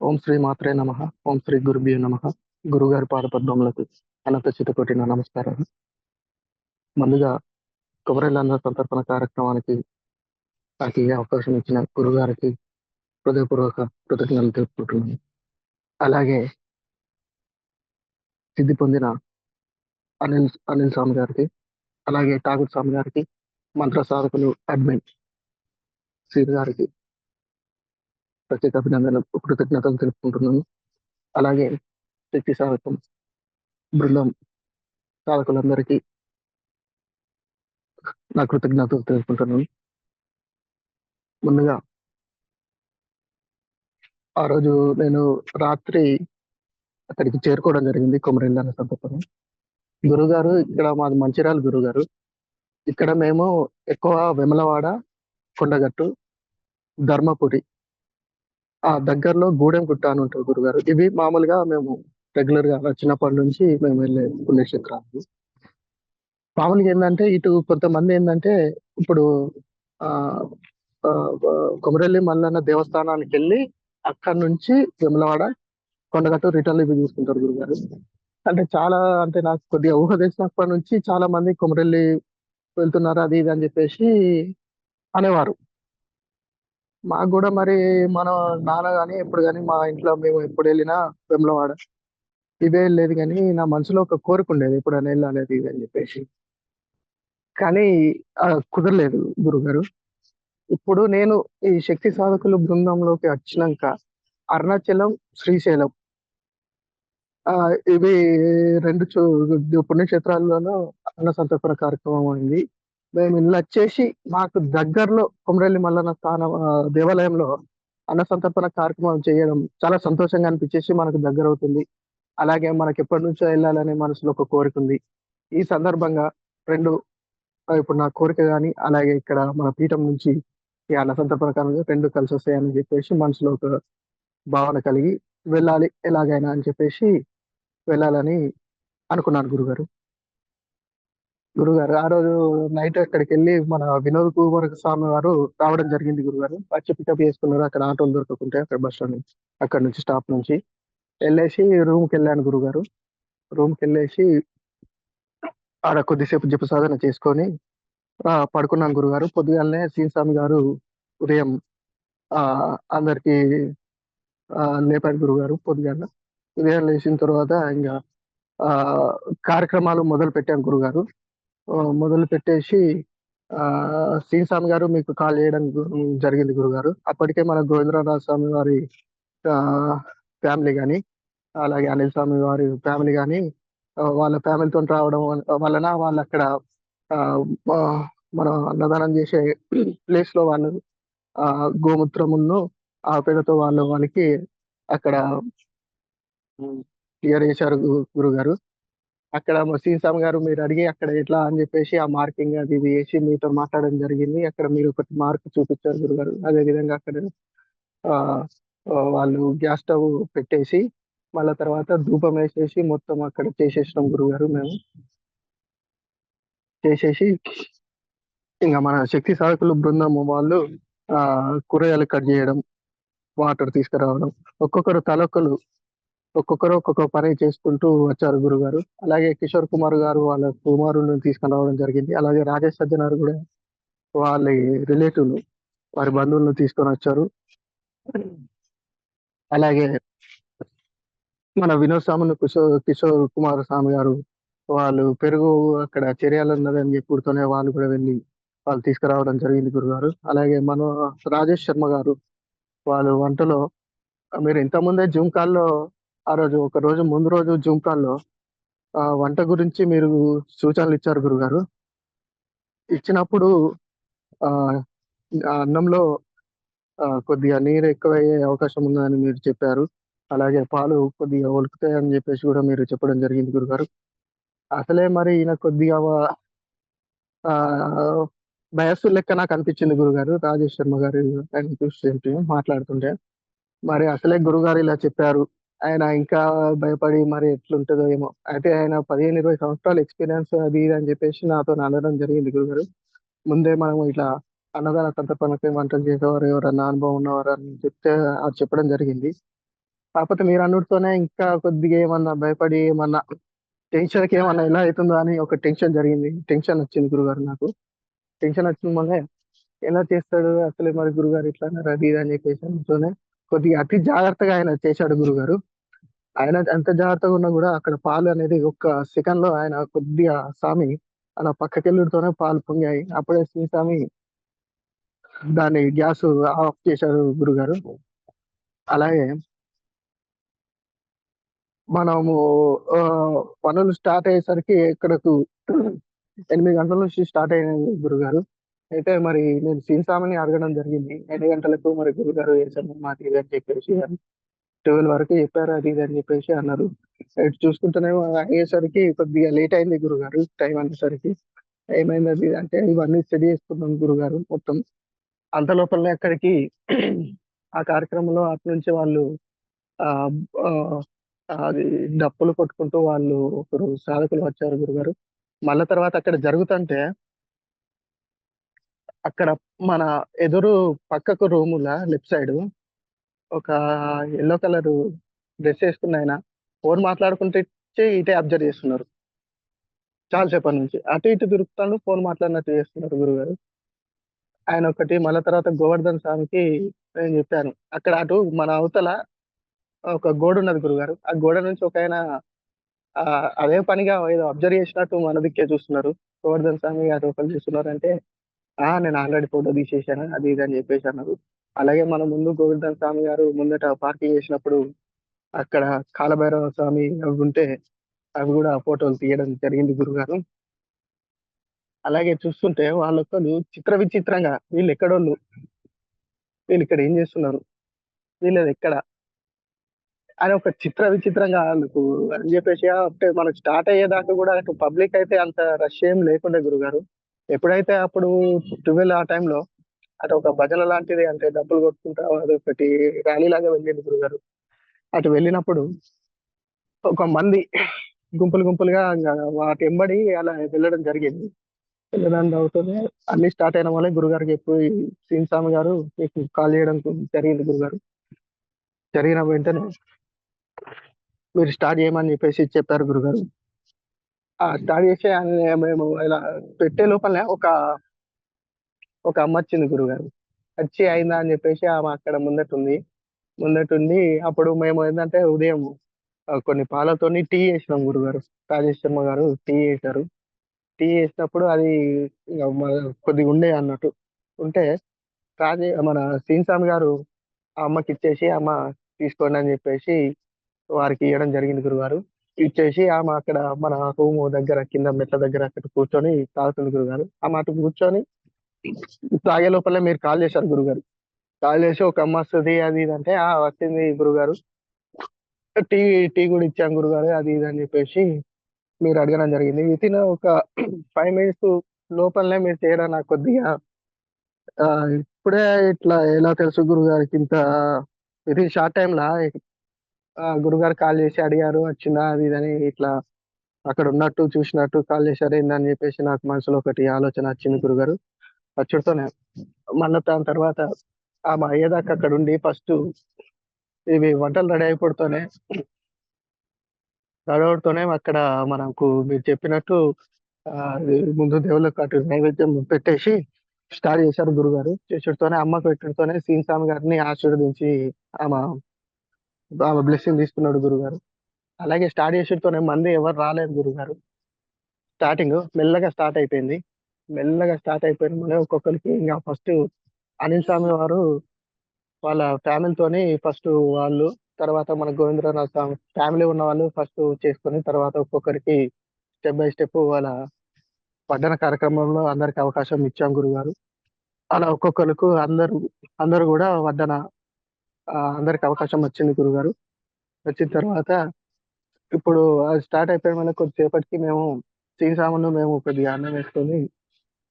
ఓం శ్రీ మాత్రే నమ. ఓం శ్రీ గురుభ్యో నమ. గురుగారి పాదపద్మములకు అనంత చితకొట్టిన నమస్కారం ముందుగా కొమరెల్లంద సంతర్పణ కార్యక్రమానికి నాకు ఈ అవకాశం ఇచ్చిన గురుగారికి హృదయపూర్వక కృతజ్ఞతలు తెలుపుకుంటున్నాను. అలాగే సిద్ధి పొందిన అనిల్ అనిల్ స్వామి గారికి అలాగే ఠాగూర్ స్వామి గారికి మంత్ర సాధకులు అడ్మిన్ శ్రీ గారికి ప్రత్యేక అభినందనలు కృతజ్ఞతలు తెలుపుకుంటున్నాను. అలాగే శక్తి సాధకం బృందం సాధకులందరికీ నా కృతజ్ఞతలు తెలుపుకుంటున్నాను. ముందుగా ఆ రోజు నేను రాత్రి అక్కడికి చేరుకోవడం జరిగింది కొమరెల్లి అనే సందర్భంగా గురుగారు ఇక్కడ మాది మంచిర్యాల గురుగారు. ఇక్కడ మేము ఎక్కువ వెమలవాడ కొండగట్టు ధర్మపురి ఆ దగ్గరలో గూడెం గుట్ట అని ఉంటుంది గురుగారు. ఇవి మామూలుగా మేము రెగ్యులర్గా చిన్నప్పటి నుంచి మేము వెళ్ళే పుణ్యక్షేత్రాలు. మామూలుగా ఏంటంటే ఇటు కొంతమంది ఏంటంటే ఇప్పుడు ఆ, కొమరెల్లి మల్లన్న దేవస్థానానికి వెళ్ళి అక్కడ నుంచి వెమలవాడ కొండగట్టు రిటర్న్ ఇవి చూసుకుంటారు గురుగారు. అంటే చాలా అంటే నాకు కొద్దిగా ఊహ తెలిసినప్పటి నుంచి చాలా మంది కొమరెల్లి వెళ్తున్నారు అది ఇది అని చెప్పేసి అనేవారు. మాకు కూడా మరి మన నాన్న కానీ ఎప్పుడు కానీ మా ఇంట్లో మేము ఎప్పుడు వెళ్ళినా వెమ్లవాడ. ఇవే లేదు కానీ నా మనసులో ఒక కోరిక ఉండేది ఎప్పుడైనా వెళ్ళాలి ఇది అని చెప్పేసి. కానీ కుదరలేదు గురుగారు. ఇప్పుడు నేను ఈ శక్తి సాధకులు బృందంలోకి వచ్చినాక అరుణాచలం శ్రీశైలం. ఆ ఇవి రెండు పుణ్యక్షేత్రాల్లోనూ అన్న సంతర్పణ కార్యక్రమం అయింది మేము ఇల్లు వచ్చేసి మాకు దగ్గరలో కొమరెల్లి మల్లన్న స్థానం దేవాలయంలో అన్న సంతర్పణ కార్యక్రమం చేయడం చాలా సంతోషంగా అనిపించేసి మనకు దగ్గర అవుతుంది అలాగే మనకి ఎప్పటి నుంచో వెళ్ళాలనే మనసులో ఒక కోరిక ఉంది. ఈ సందర్భంగా రెండు ఇప్పుడు నా కోరిక కానీ అలాగే ఇక్కడ మన పీఠం నుంచి ఈ అన్న ప్రకారంగా రెండు కలిసి వస్తాయని చెప్పేసి మనసులో ఒక భావన కలిగి వెళ్ళాలి ఎలాగైనా అని చెప్పేసి వెళ్ళాలని అనుకున్నాను గురుగారు. గురుగారు ఆ రోజు నైట్ అక్కడికి వెళ్ళి మన వినోద్ కుమార్ స్వామి వారు రావడం జరిగింది గురుగారు. వచ్చి పికప్ చేసుకున్నారు అక్కడ ఆటోలు దొరకకుంటే అక్కడ బస్ స్టాండ్ నుంచి అక్కడ నుంచి స్టాప్ నుంచి. వెళ్ళేసి రూమ్కి వెళ్ళాను గురుగారు. రూమ్కి వెళ్ళేసి ఆడ కొద్దిసేపు జప సాధన చేసుకొని పడుకున్నాను గురుగారు. పొద్దుగాలనే సీన్ స్వామి గారు ఉదయం ఆ అందరికి ఆ, లేపారు గురుగారు పొద్దుగాల ఉదయం లేచిన తర్వాత ఇంకా ఆ కార్యక్రమాలు మొదలు పెట్టాం గురుగారు. మొదలు పెట్టేసి ఆ శ్రీస్వామి గారు మీకు కాల్ చేయడం జరిగింది గురుగారు. అప్పటికే మన గోవిందరావు స్వామి వారి ఆ, ఫ్యామిలీ కానీ అలాగే అనిల్ స్వామి వారి ఫ్యామిలీ కానీ వాళ్ళ ఫ్యామిలీతో రావడం వల్ల- వలన వాళ్ళు అక్కడ మనం అన్నదానం చేసే ప్లేస్లో వాళ్ళు ఆ గోమూత్రమును ఆ పేడతో వాళ్ళు వాళ్ళకి అక్కడ క్లియర్ చేశారు గురుగారు. అక్కడ శ్రీస్వామి గారు మీరు అడిగి అక్కడ ఎట్లా అని చెప్పేసి ఆ మార్కింగ్ అది ఇది వేసి మీతో మాట్లాడడం జరిగింది. అక్కడ మీరు ఒకటి మార్క్ చూపించారు గురుగారు. అదే విధంగా అక్కడ వాళ్ళు గ్యాస్ స్టవ్ పెట్టేసి మళ్ళా తర్వాత ధూపం వేసేసి మొత్తం అక్కడ చేసేసినాం గురుగారు మేము. చేసేసి ఇంకా మన శక్తి సాధకులు బృందం వాళ్ళు ఆ కూరగాయలు కట్ చేయడం వాటర్ తీసుకురావడం ఒక్కొక్కరు తలొక్కరు ఒక్కొక్కరు ఒక్కొక్క పని చేసుకుంటూ వచ్చారు గురుగారు. అలాగే కిషోర్ కుమార్ గారు వాళ్ళ కుమారులను తీసుకుని రావడం జరిగింది. అలాగే రాజేష్ సజ్జనారు కూడా వాళ్ళ రిలేటివ్లు వారి బంధువులను తీసుకొని వచ్చారు. అలాగే మన వినోద్ స్వామిని కిషోర్ కిషోర్ కుమార్ స్వామి గారు వాళ్ళు పెరుగు అక్కడ చర్యలు ఉన్నదని చెప్పుడుతోనే వాళ్ళు కూడా వెళ్ళి వాళ్ళు తీసుకురావడం జరిగింది గురుగారు. అలాగే మన రాజేష్ శర్మ గారు వాళ్ళు వంటలో మీరు ఇంతకుముందే జూమ్ కాల్లో ఆ రోజు ఒక రోజు ముందు రోజు జూమ్ కాల్లో ఆ వంట గురించి మీరు సూచనలు ఇచ్చారు గురుగారు. ఇచ్చినప్పుడు ఆ ఆ అన్నంలో ఆ, కొద్దిగా నీరు ఎక్కువయ్యే అవకాశం ఉందని మీరు చెప్పారు. అలాగే పాలు కొద్దిగా ఒలుకుతాయని చెప్పేసి కూడా మీరు చెప్పడం జరిగింది గురుగారు. అసలే మరి ఈయన కొద్దిగా ఆ భయస్సు లెక్క నాకు అనిపించింది గురుగారు రాజేష్ శర్మ గారు ఆయన చూసి మాట్లాడుతుంటే. మరి అసలే గురుగారు ఇలా చెప్పారు. ఆయన ఇంకా భయపడి మరి ఎట్లుంటుందో ఏమో. అయితే ఆయన పదిహేను ఇరవై సంవత్సరాల ఎక్స్పీరియన్స్ అది ఇది అని చెప్పేసి నాతో అనడం జరిగింది గురుగారు. ముందే మనం ఇట్లా అన్నదాన సందర్భానికి వంటలు చేసేవారు ఎవరన్నా అనుభవం ఉన్నవారు అని చెప్తే అది చెప్పడం జరిగింది. కాకపోతే మీరు అన్నిటితోనే ఇంకా కొద్దిగా ఏమన్నా భయపడి ఏమన్నా టెన్షన్కి ఏమన్నా ఎలా అవుతుందో అని ఒక టెన్షన్ జరిగింది. టెన్షన్ వచ్చింది గురుగారు నాకు. టెన్షన్ వచ్చిన వల్లే ఎలా చేస్తాడు అసలే మరి గురుగారు ఇట్లా రది అని చెప్పేసి కొద్దిగా అతి జాగ్రత్తగా ఆయన చేశాడు గురుగారు. ఆయన ఎంత జాగ్రత్తగా ఉన్నా కూడా అక్కడ పాలు అనేది ఒక్క సెకండ్లో ఆయన కొద్దిగా స్వామి అలా పక్కకెళ్ళుడితోనే పాలు పొంగాయి. అప్పుడే శ్రీ స్వామి దాన్ని గ్యాస్ ఆఫ్ చేశారు గురుగారు. అలాగే మనము ఆ, పనులు స్టార్ట్ అయ్యేసరికి ఇక్కడకు ఎనిమిది గంటల నుంచి స్టార్ట్ అయినాయి గురుగారు. అయితే మరి నేను సీన్సామని అడగడం జరిగింది. ఎన్ని గంటలకు మరి గురుగారు వేసాము మాకు ఇది అని చెప్పేసి ట్వెల్వ్ వరకు చెప్పారు. అది ఇది అని చెప్పేసి అన్నారు. ఇటు చూసుకుంటేనేమో అయ్యేసరికి కొద్దిగా లేట్ అయింది గురుగారు టైం అనేసరికి. ఏమైంది అది అంటే ఇవన్నీ స్టడీ చేసుకున్నాం గురుగారు మొత్తం. అంత లోపల అక్కడికి ఆ కార్యక్రమంలో అటు నుంచి వాళ్ళు ఆ, అది డప్పులు కొట్టుకుంటూ వాళ్ళు ఒకరు సాధకులు వచ్చారు గురుగారు. మళ్ళా తర్వాత అక్కడ జరుగుతుంటే అక్కడ మన ఎదురు పక్కకు రూముల లెఫ్ట్ సైడ్ ఒక ఎల్లో కలర్ డ్రెస్ వేసుకున్న ఆయన ఫోన్ మాట్లాడుకుంటే ఇటే అబ్జర్వ్ చేస్తున్నారు. చాలాసేపటి నుంచి. అటు ఇటు తిరుగుతాను ఫోన్ మాట్లాడినట్టు చేస్తున్నారు గురుగారు. ఆయన ఒకటి మళ్ళా తర్వాత గోవర్ధన్ స్వామికి నేను చెప్పాను. అక్కడ అటు మన అవతల ఒక గోడ ఉన్నది గురుగారు. ఆ గోడ నుంచి ఒక ఆయన అదే పనిగా ఏదో అబ్జర్వ్ చేసినట్టు మన దిక్కే చూస్తున్నారు. గోవర్ధన్ స్వామి గారు ఒకరు చూస్తున్నారు అంటే ఆ నేను ఆల్రెడీ ఫోటో తీసేసాను అది ఇది అని చెప్పేసి అన్నారు. అలాగే మన ముందు గోవర్ధన్ స్వామి గారు ముందట పార్కింగ్ చేసినప్పుడు అక్కడ కాలభైరవ స్వామి అవి ఉంటే అవి కూడా ఫోటోలు తీయడం జరిగింది గురుగారు. అలాగే చూస్తుంటే వాళ్ళొక్కరు చిత్ర విచిత్రంగా వీళ్ళు ఎక్కడోళ్ళు వీళ్ళు ఇక్కడ ఏం చేస్తున్నారు? వీళ్ళది ఎక్కడ? అని ఒక చిత్ర విచిత్రంగా వాళ్ళకు అని చెప్పేసి అంటే మనకు స్టార్ట్ అయ్యేదాకా కూడా అటు పబ్లిక్ అయితే అంత రష్ ఏం లేకుండే గురుగారు. ఎప్పుడైతే అప్పుడు ట్వెల్వ్ ఆ టైంలో అటు ఒక భజన లాంటిది అంటే డబ్బులు కొట్టుకుంటా అది ఒకటి ర్యాలీ లాగా వెళ్ళింది గురుగారు. అటు వెళ్ళినప్పుడు ఒక మంది గుంపులు గుంపులుగా ఇంకా వాటి ఎంబడి అలా వెళ్ళడం జరిగింది. వెళ్ళడానికి అవుతుంది అన్ని స్టార్ట్ అయిన వాళ్ళే గురుగారికి ఎప్పుడు సీన్ స్వామి గారు మీకు కాల్ చేయడం జరిగింది గురుగారు. జరిగిన వెంటనే మీరు స్టార్ట్ చేయమని చెప్పేసి చెప్పారు గురుగారు. స్టార్ట్ చేసి మేము ఇలా పెట్టే లోపలనే ఒక ఒక అమ్మ వచ్చింది గురుగారు. వచ్చి అయిందా అని చెప్పేసి ఆమె అక్కడ ముందటుంది ముందటుంది అప్పుడు మేము ఏంటంటే ఉదయం కొన్ని పాలతోని టీ చేసినాం గురుగారు. రాజేష్ శర్మ గారు టీ చేశారు. టీ చేసినప్పుడు అది కొద్దిగా ఉండే అన్నట్టు. ఉంటే రాజే మన సీన్ స్వామి గారు ఆ అమ్మకి ఇచ్చేసి అమ్మ తీసుకోండి అని చెప్పేసి వారికి ఇవ్వడం జరిగింది గురుగారు. ఇచ్చేసి ఆమె అక్కడ మన రూమ్ దగ్గర కింద మెట్ల దగ్గర అక్కడ కూర్చొని తాగుతుంది గురుగారు. ఆమె అటు కూర్చొని తాగే లోపల మీరు కాల్ చేశారు గురుగారు. కాల్ చేసి ఒక అమ్మ వస్తుంది అది ఇది అంటే ఆ వచ్చింది గురుగారు. టీ టీ కూడా ఇచ్చాం గురుగారు అది ఇది అని చెప్పేసి మీరు అడగడం జరిగింది. విత్ ఇన్ ఒక ఫైవ్ మినిట్స్ లోపలనే మీరు చేయడం నాకు కొద్దిగా ఆ, ఇప్పుడే ఇట్లా ఎలా తెలుసు గురుగారికి ఇంత ఇది షార్ట్ టైం లా గురుగారు కాల్ చేసి అడిగారు వచ్చిందా? అది ఇది అని ఇట్లా అక్కడ ఉన్నట్టు చూసినట్టు కాల్ చేశారు. ఏందని చెప్పేసి నాకు మనసులో ఒకటి ఆలోచన వచ్చింది గురుగారు. వచ్చుడుతోనే మళ్ళీ దాని తర్వాత ఆమె అయ్యేదాకా అక్కడ ఉండి ఫస్ట్ ఇవి వంటలు రెడీ అయిపోతూనే రెడీ అక్కడ మనకు మీరు చెప్పినట్టు ఆ, ముందు దేవుళ్ళకి అటు నైవేద్యం పెట్టేసి స్టార్ట్ చేశారు గురుగారు. చేసేటతోనే అమ్మకు పెట్టడంతోనే సీన్ స్వామి గారిని ఆశీర్వదించి ఆమె ఆమె బ్లెస్సింగ్ తీసుకున్నాడు గురుగారు. అలాగే స్టార్ట్ చేసేటతోనే మంది ఎవరు రాలేదు గురుగారు. స్టార్టింగ్ మెల్లగా స్టార్ట్ అయిపోయింది. మెల్లగా స్టార్ట్ అయిపోయిన మళ్ళీ ఒక్కొక్కరికి ఇంకా ఫస్ట్ అనిల్ స్వామి వారు వాళ్ళ ఫ్యామిలీతోని ఫస్ట్ వాళ్ళు తర్వాత మన గోవింద్రనాథ్ స్వామి ఫ్యామిలీ ఉన్న వాళ్ళు ఫస్ట్ చేసుకొని తర్వాత ఒక్కొక్కరికి స్టెప్ బై స్టెప్ వాళ్ళ పడ్డన కార్యక్రమంలో అందరికి అవకాశం ఇచ్చాం గురుగారు. అలా ఒక్కొక్కరికి అందరు అందరు కూడా వడ్డన అందరికి అవకాశం వచ్చింది గురుగారు వచ్చిన తర్వాత ఇప్పుడు అది స్టార్ట్ అయిపోయిన మనకు కొద్దిసేపటికి మేము శ్రీరామును మేము కొద్దిగా అన్నం వేసుకొని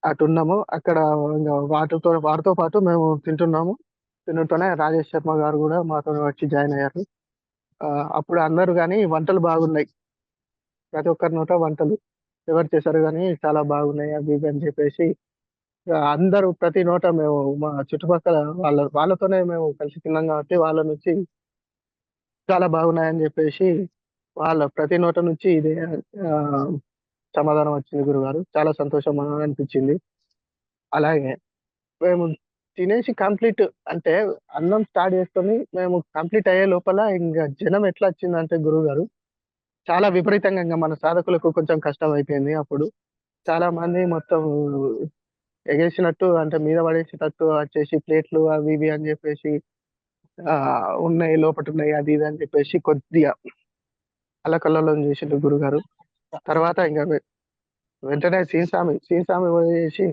అటున్నాము. అక్కడ ఇంకా వాటితో వారితో పాటు మేము తింటున్నాము. తినటోనే రాజేష్ శర్మ గారు కూడా మాతో వచ్చి జాయిన్ అయ్యారు. అప్పుడు అందరు కానీ వంటలు బాగున్నాయి. ప్రతి ఒక్కరి నోట వంటలు. ఎవరు చేశారు కానీ చాలా బాగున్నాయి అవి అని చెప్పేసి అందరూ ప్రతి నోట మేము మా చుట్టుపక్కల వాళ్ళ వాళ్ళతోనే మేము కలిసి తిన్నాం కాబట్టి వాళ్ళ నుంచి చాలా బాగున్నాయని చెప్పేసి వాళ్ళ ప్రతి నోట నుంచి ఇదే సమాధానం వచ్చింది గురుగారు. చాలా సంతోషం అనిపించింది. అలాగే మేము తినేసి కంప్లీట్ అంటే అన్నం స్టార్ట్ చేసుకొని మేము కంప్లీట్ అయ్యే లోపల ఇంకా జనం ఎట్లా వచ్చిందంటే గురువుగారు, చాలా విపరీతంగా ఇంకా మన సాధకులకు కొంచెం కష్టం అయిపోయింది అప్పుడు. చాలా మంది మొత్తం ఎగేసినట్టు అంటే మీద పడేసేటట్టు వచ్చేసి ప్లేట్లు అవి ఇవి అని చెప్పేసి ఆ ఉన్నాయి లోపటున్నాయి అది ఇది అని చెప్పేసి కొద్దిగా అల్లకల్లోలం చేసిండు గురుగారు. తర్వాత ఇంకా వెంటనే సీసామి, సీసామి చేసి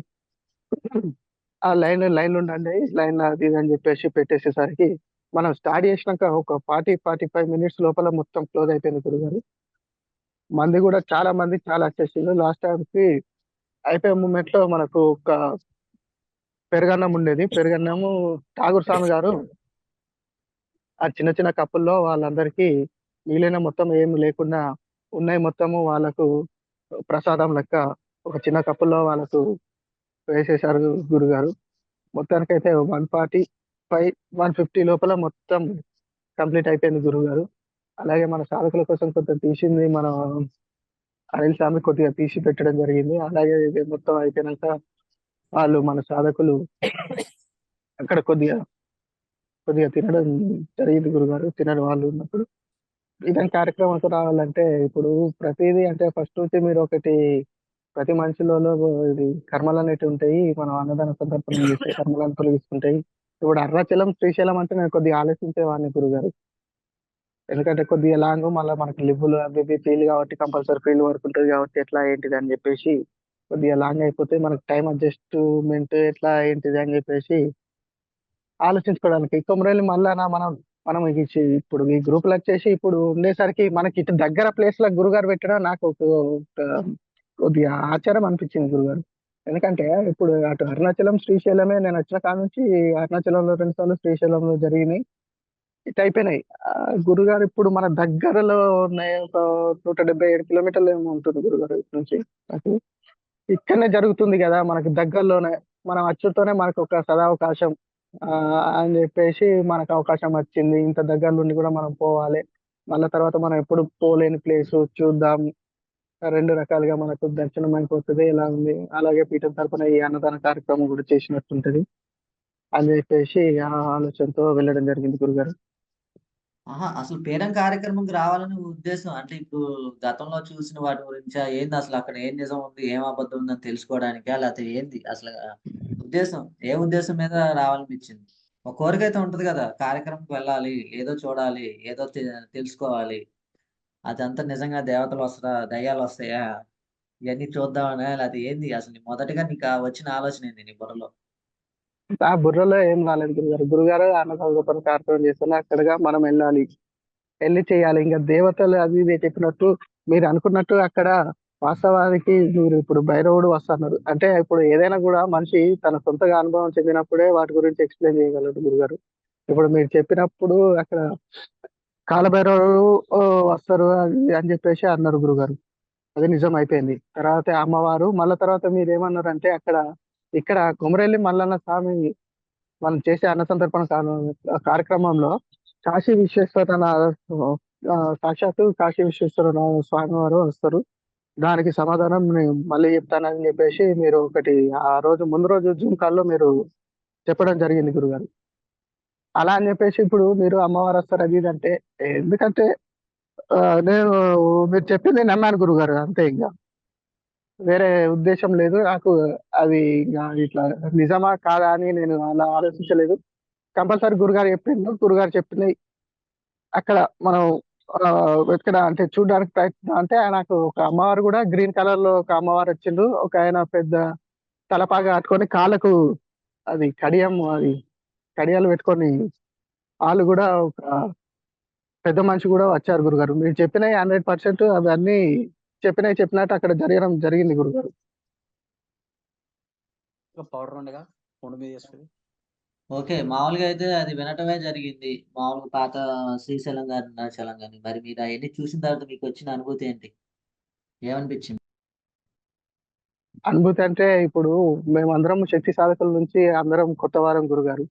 ఆ లైన్ లైన్‌లో ఉండండి. లైన్ అది ఇది అని చెప్పేసి పెట్టేసేసరికి మనం స్టార్ట్ చేసినాక ఒక 40, 45 మినిట్స్ లోపల మొత్తం క్లోజ్ అయిపోయింది గురుగారు. మంది కూడా చాలా మంది చాలా వచ్చేసిండ్రు. లాస్ట్ టైంకి అయిపోయే మూమెంట్‌లో మనకు ఒక పెరుగన్నం ఉండేది. పెరుగన్నము ఠాగూర్ స్వామి గారు ఆ చిన్న చిన్న కప్పుల్లో వాళ్ళందరికీ మిగిలిన మొత్తం ఏమి లేకుండా ఉన్నాయి మొత్తము వాళ్ళకు ప్రసాదం లెక్క ఒక చిన్న కప్పుల్లో వాళ్ళకు వేసేశారు గురుగారు. మొత్తానికైతే 145, 150 లోపల మొత్తం కంప్లీట్ అయిపోయింది గురువుగారు. అలాగే మన సాధకుల కోసం కొంత తీసింది మన అనిల్ స్వామి కొద్దిగా తీసి పెట్టడం జరిగింది. అలాగే ఇది మొత్తం అయిపోయినాక వాళ్ళు మన సాధకులు అక్కడ కొద్దిగా, కొద్దిగా తినడం జరిగింది గురుగారు. తినడం వాళ్ళు ఉన్నప్పుడు. ఇలాంటి కార్యక్రమాలకు రావాలంటే ఇప్పుడు ప్రతిదీ అంటే ఫస్ట్ నుంచి ఒకటి ప్రతి మనిషిలో ఇది కర్మలు అనేటివి ఉంటాయి. మనం అన్నదాన సందర్భం చేసే కర్మలను తొలగిస్తుంటాయి. ఇప్పుడు అరుణాచలం, శ్రీశైలం అంటే నేను కొద్దిగా ఆలోచించేవాడిని గురుగారు. ఎందుకంటే కొద్దిగా లాంగ్ మళ్ళీ మనకి లివ్వులు అవి ఫీల్ ఫీల్డ్ కాబట్టి కంపల్సరీ ఫీల్డ్ వర్క్ ఉంటుంది కాబట్టి ఎట్లా ఏంటిది అని చెప్పేసి కొద్దిగా లాంగ్ అయిపోతే మనకి టైం అడ్జస్ట్‌మెంట్ ఎట్లా ఏంటిది అని చెప్పేసి ఆలోచించుకోవడానికి. కొమరేలి మళ్ళా మనం మనం ఇచ్చి ఇప్పుడు ఈ గ్రూప్‌లొచ్చేసి ఇప్పుడు ఉండేసరికి మనకి ఇటు దగ్గర ప్లేస్‌లో గురుగారు పెట్టడం నాకు ఒక కొద్దిగా ఆచారం అనిపించింది గురుగారు. ఎందుకంటే ఇప్పుడు అటు అరుణాచలం, శ్రీశైలమే నేను వచ్చిన కాడ నుంచి అరుణాచలంలో రెండు సార్లు, శ్రీశైలంలో జరిగినాయి. ఇట్ అయిపోయినాయి గురుగారు ఇప్పుడు మన దగ్గరలో ఉన్నాయి. ఒక 177 కిలోమీటర్లు ఏమో ఉంటుంది గురుగారు ఇటు నుంచి నాకు. ఇక్కడనే జరుగుతుంది కదా మనకి దగ్గరలోనే. మనం వచ్చుడుతోనే మనకొక సదవకాశం ఆ అని చెప్పేసి మనకు అవకాశం వచ్చింది. ఇంత దగ్గరలుండి కూడా మనం పోవాలి మళ్ళా తర్వాత మనం ఎప్పుడు పోలేని ప్లేస్ చూద్దాం. రెండు రకాలుగా మనకు దర్శనం అయిపోతుంది ఎలా ఉంది. అలాగే పీఠం తరపున ఈ అన్నదాన కార్యక్రమం కూడా చేసినట్టుంటది. అని చెప్పేసి ఆ ఆలోచనతో వెళ్ళడం జరిగింది గురుగారు. ఆహా! అసలు పేరం కార్యక్రమంకి రావాలని ఉద్దేశం అంటే ఇప్పుడు గతంలో చూసిన వాటి గురించా? ఏంది అసలు అక్కడ ఏం నిజం ఉంది? ఏం అబద్ధం ఉందని తెలుసుకోవడానికా? లేతే ఏంది అసలు ఉద్దేశం? ఏ ఉద్దేశం మీద రావాలనిపించింది? ఒక కోరికైతే ఉంటది కదా! కార్యక్రమంకి వెళ్ళాలి, ఏదో చూడాలి, ఏదో తె తెలుసుకోవాలి. అదంతా నిజంగా దేవతలొస్తరా? దెయ్యాలొస్తాయా? ఇయన్నీ చూద్దామనా? లేతే ఏంది అసలు మొదటగా నీకా వచ్చిన ఆలోచన ఏంది నీ బుర్రలో? ఆ బుర్రలో ఏం రాలేదు గురుగారు. గురుగారు అన్నదాన కార్యక్రమం చేస్తున్నారు. అక్కడగా మనం వెళ్ళాలి వెళ్ళి చేయాలి. ఇంకా దేవతలు అది ఇది చెప్పినట్టు మీరు అనుకున్నట్టు అక్కడ వాస్తవానికి మీరు ఇప్పుడు భైరవుడు వస్తన్నారు. అంటే ఇప్పుడు ఏదైనా కూడా మనిషి తన సొంతగా అనుభవం చెందినప్పుడే వాటి గురించి ఎక్స్‌ప్లెయిన్ చేయగలడు గురుగారు. ఇప్పుడు మీరు చెప్పినప్పుడు అక్కడ కాలభైరవుడు వస్తారు అని చెప్పేసి అన్నారు గురుగారు. అది నిజం అయిపోయింది. తర్వాత అమ్మవారు మళ్ళా తర్వాత మీరు ఏమన్నారంటే అక్కడ ఇక్కడ కొమరెల్లి మల్లన్న స్వామి మనం చేసే అన్న సంతర్పణ కార్యక్రమంలో కాశీ విశ్వేశ్వర సాక్షాత్తు కాశీ విశ్వేశ్వర స్వామి వారు వస్తారు. దానికి సమాధానం మళ్ళీ చెప్తానని చెప్పేసి మీరు ఒకటి ఆ రోజు ముందు రోజు జూమ్ కాల్‌లో మీరు చెప్పడం జరిగింది గురుగారు. అలా అని చెప్పేసి ఇప్పుడు మీరు అమ్మవారు వస్తారు అది ఇది అంటే ఎందుకంటే నేను మీరు చెప్పింది నమ్మాను గురుగారు అంతే ఇంకా వేరే ఉద్దేశం లేదు. నాకు అది ఇంకా ఇట్లా నిజమా? కాదా? అని నేను అలా ఆలోచించలేదు. కంపల్సరీ గురుగారు చెప్పిండు గురుగారు చెప్పినవి అక్కడ మనం ఎక్కడ వెతకడా అంటే చూడడానికి ప్రయత్నం అంటే నాకు ఒక అమ్మవారు కూడా గ్రీన్ కలర్లో ఒక అమ్మవారు వచ్చిండ్రు ఒక ఆయన పెద్ద తలపాగా కట్టుకొని కాళ్ళకు అది కడియం అది కడియాలు పెట్టుకొని వాళ్ళు కూడా ఒక పెద్ద మనిషి కూడా వచ్చారు గురుగారు. మీరు చెప్పినవి హండ్రెడ్ పర్సెంట్ అవన్నీ చెప్పినయి చెప్పినట్టు అక్కడ జరగడం జరిగింది గురుగారు. పౌడర్ ఉండగా ఉండు మీద చేసుకొని ఓకే మామూలుగా అయితే అది వినటమే జరిగింది. మామూలుగా పాత శ్రీశైలం గారి అరుణాచలం గాని మరి మీరు అవన్నీ చూసిన తర్వాత మీకు వచ్చిన అనుభూతి ఏంటి? ఏమనిపించింది? అనుభూతి అంటే ఇప్పుడు మేమందరం శక్తి సాధకుల నుంచి అందరం కొత్త వారం గురుగారు.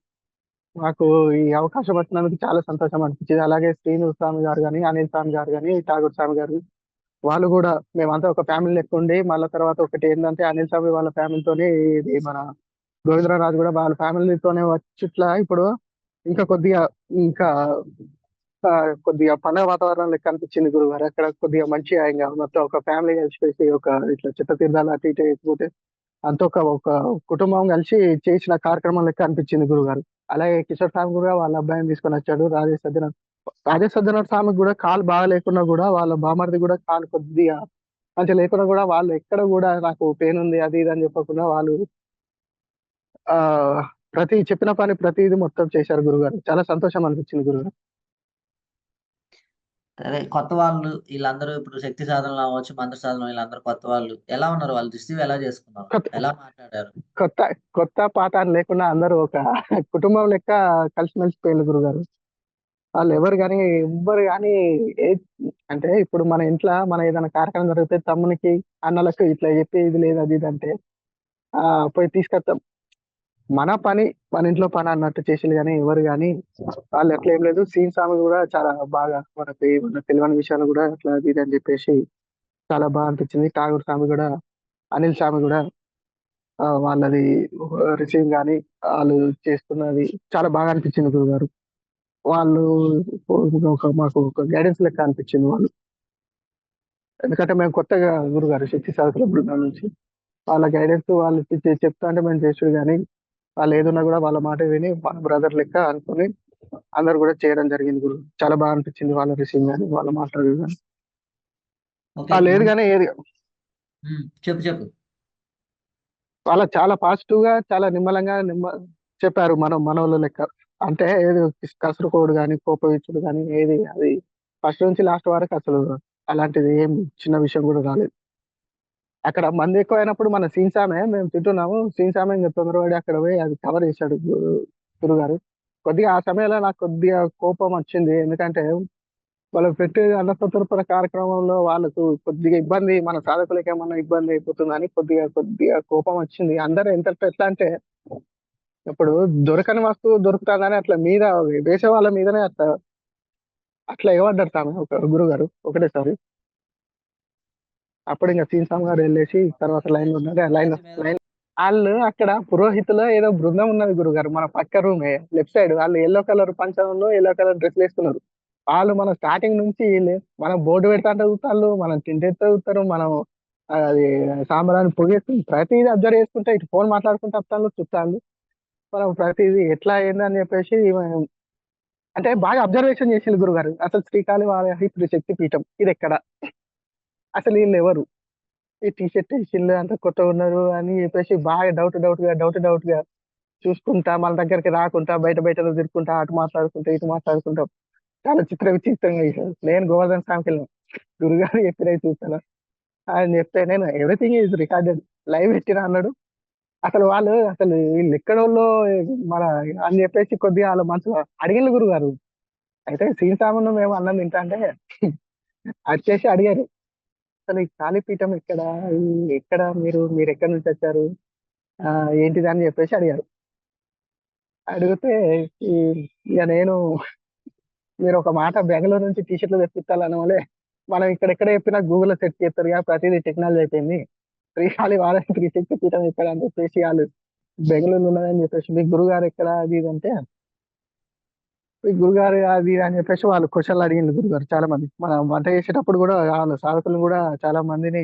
మాకు ఈ అవకాశం వచ్చినందుకు చాలా సంతోషం అనిపించింది. అలాగే శ్రీను స్వామి గారు కానీ అనిల్ స్వామి గారు కానీ ఠాగూర్ స్వామి గారు వాళ్ళు కూడా మేమంతా ఒక ఫ్యామిలీ లెక్క ఉండి మళ్ళీ తర్వాత ఒకటి ఏంటంటే అనిల్ స్వామి వాళ్ళ ఫ్యామిలీతోనే ఇది మన గోవిందరాజు కూడా వాళ్ళ ఫ్యామిలీతోనే వచ్చిట్లా ఇప్పుడు ఇంకా కొద్దిగా ఇంకా కొద్దిగా పండగ వాతావరణం లెక్క అనిపించింది గురుగారు. అక్కడ కొద్దిగా మంచిగా ఇంకా మొత్తం ఒక ఫ్యామిలీ కలిసిపోయి ఒక ఇట్లా చిత్త తీర్థాలు అటు ఇటు అయిపోతే అంత ఒక ఒక కుటుంబం కలిసి చేసిన కార్యక్రమం లెక్క అనిపించింది గురుగారు. అలాగే కిషోర్ స్వామి కూడా వాళ్ళ అబ్బాయిని తీసుకొని వచ్చాడు రాజేష్ సజ్జన. రాజేష్ సజ్జనాథ్ స్వామికి కూడా కాలు బాగా లేకున్నా కూడా వాళ్ళ బామర్ది కూడా కాలు కొద్దిగా మంచిగా లేకున్నా కూడా వాళ్ళు ఎక్కడ కూడా నాకు పెయిన్ ఉంది అది ఇది అని చెప్పకుండా వాళ్ళు ఆ ప్రతి చెప్పిన పని ప్రతిది మొత్తం చేశారు గురుగారు. చాలా సంతోషం అనిపించింది గురుగారు. అదే కొత్త వాళ్ళు వీళ్ళందరూ ఇప్పుడు శక్తి సాధనలు అవ్వచ్చు మంత్ర సాధన వీళ్ళందరూ కొత్త వాళ్ళు. ఎలా ఉన్నారు వాళ్ళు? రిసీవ్ ఎలా చేసుకున్నారు? కొత్త- ఎలా మాట్లాడారు? కొత్త కొత్త అని లేకుండా అందరూ ఒక కుటుంబం లెక్క కలిసిమెలిసి పోయింది గురుగారు. వాళ్ళు ఎవరు కానీ ఎవ్వరు కానీ ఏ అంటే ఇప్పుడు మన ఇంట్లో మన ఏదైనా కార్యక్రమం జరిగితే తమ్మునికి అన్నలకు ఇట్లా చెప్పి ఇది లేదు అది ఇది అంటే ఆ పోయి తీసుకొస్తాం. మన పని మన ఇంట్లో పని అన్నట్టు చేసేది కానీ ఎవరు కానీ వాళ్ళు ఎట్లా ఏం లేదు. సీన్ స్వామి కూడా చాలా బాగా మనకి మన తెలియని విషయాలు కూడా అట్లా అది ఇది అని చెప్పేసి చాలా బాగా అనిపించింది. ఠాగూర్ స్వామి కూడా అనిల్ స్వామి కూడా వాళ్ళది రిసీవ్ కానీ వాళ్ళు చేస్తున్నది చాలా బాగా అనిపించింది గురుగారు. వాళ్ళు ఒక మాకు ఒక గైడెన్స్ లెక్క అనిపించింది వాళ్ళు. ఎందుకంటే మేము కొత్తగా గురుగారు శక్తి సాధకుల బృందం నుంచి వాళ్ళ గైడెన్స్ వాళ్ళు చెప్తా అంటే మేము చేసుడు కానీ వాళ్ళు ఏదున్నా కూడా వాళ్ళ మాట విని మన బ్రదర్ లెక్క అనుకుని అందరు కూడా చేయడం జరిగింది గురు. చాలా బాగా అనిపించింది వాళ్ళ రిసీవ్ కానీ వాళ్ళ మాట్లాడేది కానీ. లేదు కానీ ఏది చెప్పు చెప్పు. వాళ్ళ చాలా పాజిటివ్గా చాలా నిమ్మలంగా నిమ్మ చెప్పారు మనం మనోళ్ళ లెక్క. అంటే ఏది కసురుకోడు కానీ కోపగించుడు కానీ ఏది అది ఫస్ట్ నుంచి లాస్ట్ వరకు అసలు అలాంటిది ఏం చిన్న విషయం కూడా రాలేదు. అక్కడ మంది ఎక్కువ అయినప్పుడు మన సీన్సామే మేము తింటున్నాము సీన్సామే ఇంకా తొందరపడి అక్కడ పోయి అది కవర్ చేశాడు గురు- గురుగారు. కొద్దిగా ఆ సమయంలో నాకు కొద్దిగా కోపం వచ్చింది. ఎందుకంటే వాళ్ళు పెట్టే అన్నసంతర్పణ కార్యక్రమంలో వాళ్ళకు కొద్దిగా ఇబ్బంది మన సాధకులకి ఏమన్నా ఇబ్బంది అయిపోతుందని కొద్దిగా కొద్దిగా కోపం వచ్చింది. అందరూ ఎంత ఎట్లా అంటే ఇప్పుడు దొరకని వస్తువు దొరుకుతుందని అట్లా మీద వేసే వాళ్ళ మీదనే అట్లా అట్లా ఇవ్వడ్డారు తాము ఒక గురుగారు ఒకటేసారి. అప్పుడు ఇంకా సీన్ స్వామి గారు వెళ్ళేసి తర్వాత లైన్లో ఉన్నారు లైన్ లైన్ వాళ్ళు అక్కడ పురోహితులో ఏదో బృందం ఉన్నది గురుగారు మన పక్క రూమే లెఫ్ట్ సైడ్. వాళ్ళు ఎల్లో కలర్ పంచంలో ఎల్లో కలర్ డ్రెస్ వేసుకున్నారు. వాళ్ళు మన స్టార్టింగ్ నుంచి మనం బోర్డు పెడతా చదువుతారు మనం తింటే చదువుతారు మనం అది సాంబ్రాన్ని పొగేసుకుని ప్రతిదీ అబ్జర్వ్ చేసుకుంటే ఇటు ఫోన్ మాట్లాడుకుంటూ వస్తాను చూస్తాను మనం ప్రతిదీ? ఎట్లా అయింది అని చెప్పేసి మనం అంటే బాగా అబ్జర్వేషన్ చేసింది గురుగారు. అసలు శ్రీకాళి వారి శక్తి పీఠం ఇది ఎక్కడ అసలు వీళ్ళు ఎవరు? ఈ టీ షర్ట్ వేసిళ్ళు అంత కొత్త ఉన్నారు అని చెప్పేసి బాగా డౌట్ డౌట్గా డౌట్ డౌట్గా చూసుకుంటా మన దగ్గరికి రాకుంటా బయట బయట తిరుగుకుంటా అటు మాట్లాడుకుంటా ఇటు మాట్లాడుకుంటాం చాలా చిత్ర విచిత్రంగా చేశారు. నేను గోవర్ధన్ స్వామికి వెళ్ళాను. గురుగారు చెప్పినవి చూస్తాను ఆయన చెప్తే నేను ఎవ్రీథింగ్ ఈజ్ రికార్డెడ్ లైవ్ పెట్టినా అన్నాడు. అసలు వాళ్ళు అసలు వీళ్ళు ఎక్కడోళ్ళు మన అని చెప్పేసి కొద్దిగా వాళ్ళ మనసులో అడిగిన గురుగారు. అయితే సీతామును మేము అన్నం తింటా అంటే వచ్చేసి అడిగారు. అసలు ఈ కాళీపీఠం ఎక్కడ? ఎక్కడ మీరు మీరు ఎక్కడి నుంచి వచ్చారు? ఆ, ఏంటిది? అని చెప్పేసి అడిగారు. అడిగితే ఇక నేను మీరు ఒక మాట బెంగళూరు నుంచి టీషర్ట్లు తెప్పిస్తాను వల్లే మనం ఇక్కడెక్కడ చెప్పినా గూగుల్లో సెర్చ్ చేస్తారు కదా ప్రతిదీ టెక్నాలజీ అయిపోయింది. శ్రీకాళి వారానికి త్రీ శక్తి పీఠం ఎక్కడ అంటే చెప్పేసి వాళ్ళు బెంగళూరు ఉన్నదని చెప్పేసి మీ గురుగారు ఎక్కడ అది ఇది అంటే మీ గురుగారు అది అని చెప్పేసి వాళ్ళు క్వశ్చన్లు అడిగింది గురుగారు చాలా మంది మనం వంట చేసేటప్పుడు కూడా వాళ్ళు సాధకులు కూడా చాలా మందిని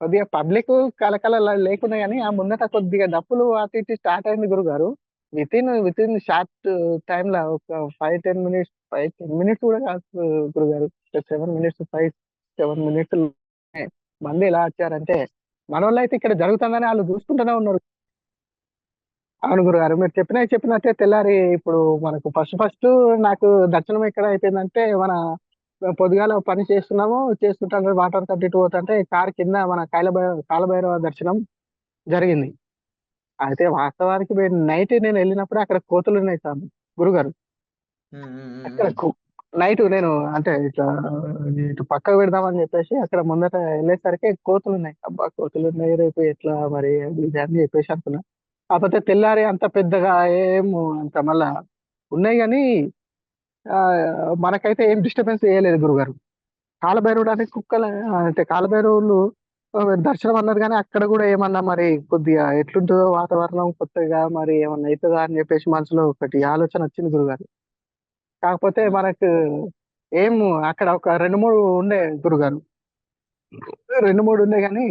కొద్దిగా పబ్లిక్ కలకల లేకుండా కానీ ఆ ముందట కొద్దిగా డప్పులు అటు ఇటు స్టార్ట్ అయింది గురుగారు. Within within short టైమ్లో ఒక five ten minutes five ten minutes కూడా కాదు గురుగారు. Seven minutes five seven minutes మంది ఎలా వచ్చారంటే మన అయితే ఇక్కడ జరుగుతుందని వాళ్ళు చూసుకుంటూనే ఉన్నారు. అవును గురుగారు మీరు చెప్పిన చెప్పినట్టే తెల్లారి ఇప్పుడు మనకు ఫస్ట్ ఫస్ట్ నాకు దర్శనం ఎక్కడ అయిపోయిందంటే మన పొద్దుగాల పని చేస్తున్నాము చేస్తుంటే వాటర్ కట్టి పోతుంటే కార్ కింద మన కాలభైర కాలభైరవ దర్శనం జరిగింది. అయితే వాస్తవానికి నైట్ నేను వెళ్ళినప్పుడు అక్కడ కోతులు ఉన్నాయి స్వామి గురుగారు అక్కడ. నైట్ నేను అంటే ఇట్లా ఇటు పక్కకు పెడదామని చెప్పేసి అక్కడ ముందట వెళ్ళేసరికి కోతులు ఉన్నాయి అబ్బా కోతులు ఉన్నాయి రేపు ఎట్లా మరి అది ఇది అని చెప్పేసి అనుకున్నా. కాకపోతే తెల్లారి అంత పెద్దగా ఏం అంత మళ్ళా ఉన్నాయి కానీ ఆ, మనకైతే ఏం డిస్టర్బెన్స్ చేయలేదు గురుగారు. కాలభైరవుడు అనే కుక్కలు అంటే కాలభైరవులు దర్శనం అన్నారు కానీ అక్కడ కూడా ఏమన్నా మరి కొద్దిగా ఎట్లుంటుందో వాతావరణం కొత్తగా మరి ఏమన్నా అవుతుందా అని చెప్పేసి మనసులో ఒకటి ఆలోచన వచ్చింది గురుగారు. కాకపోతే మనకు ఏం అక్కడ ఒక రెండు మూడు ఉండే గురుగారు రెండు మూడు ఉండే కానీ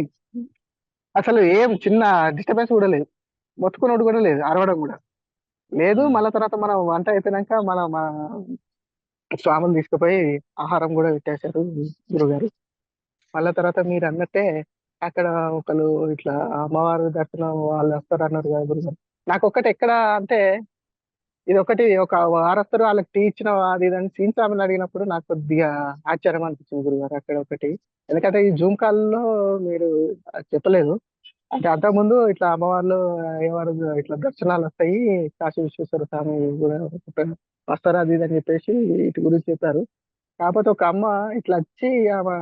అసలు ఏం చిన్న డిస్టర్బెన్స్ కూడా లేదు. మొత్తుకున్నట్టు కూడా లేదు అరవడం కూడా. లేదు. మళ్ళీ తర్వాత మనం వంట అయిపోయినాక మన మన స్వాములు తీసుకుపోయి ఆహారం కూడా పెట్టేశారు గురుగారు మళ్ళీ తర్వాత మీరు అన్నట్టే అక్కడ ఒకరు ఇట్లా అమ్మవారి దర్శనం వాళ్ళు వస్తారు అన్నారు కదా గురుగారు నాకు ఒకటి ఎక్కడ అంటే ఇది ఒకటి ఒక వారస్తారు వాళ్ళకి టీ ఇచ్చిన అది ఇది అని సీన్ అడిగినప్పుడు నాకు కొద్దిగా ఆశ్చర్యం అనిపించింది గురుగారు అక్కడ ఒకటి. ఎందుకంటే ఈ జూమ్ కాల్లో మీరు చెప్పలేదు. అంటే అంతకుముందు ఇట్లా అమ్మవార్లు అయ్యవారు ఇట్లా దర్శనాలు వస్తాయి. కాశీ విశ్వేశ్వర స్వామి కూడా వస్తారు అది ఇది అని చెప్పేసి వీటి గురించి చెప్పారు. కాకపోతే ఒక అమ్మ ఇట్లా వచ్చి ఆమె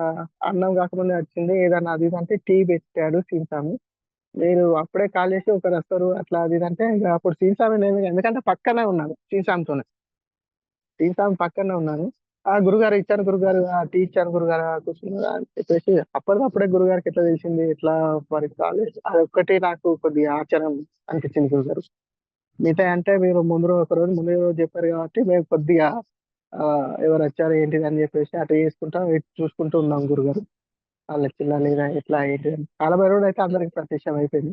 అన్నం కాకముందే వచ్చింది ఏదన్నా అది ఇది అంటే టీ పెట్టాడు సీన్ స్వామి మీరు అప్పుడే కాల్ చేసి ఒకరు వస్తారు అట్లా అది ఇది అంటే ఇక అప్పుడు సీన్ నేను ఎందుకంటే పక్కనే ఉన్నాను సీన్ స్వామితోనే. సీన్ పక్కనే ఉన్నాను. ఆ గురుగారు ఇచ్చాను గురుగారు ఆ టీ ఇచ్చాను గురుగారు కూర్చున్నారా అని చెప్పేసి అప్పటికప్పుడే గురుగారికి ఎట్లా తెలిసింది ఎట్లా మరి కాలేజ్ అది ఒక్కటి నాకు కొద్దిగా ఆశ్చర్యం అనిపించింది గురుగారు. మిగతా అంటే మీరు ముందు రోజు ఒక రోజు ముందు రోజు చెప్పారు కాబట్టి మేము కొద్దిగా ఆ, ఎవరు వచ్చారు ఏంటిది అని చెప్పేసి అటు చేసుకుంటా ఇటు చూసుకుంటూ ఉన్నాం గురుగారు. వాళ్ళు వచ్చిందా లేదా ఎట్లా ఏంటి అని. కాలభైరవుడు అయితే అందరికి ప్రత్యక్షం అయిపోయింది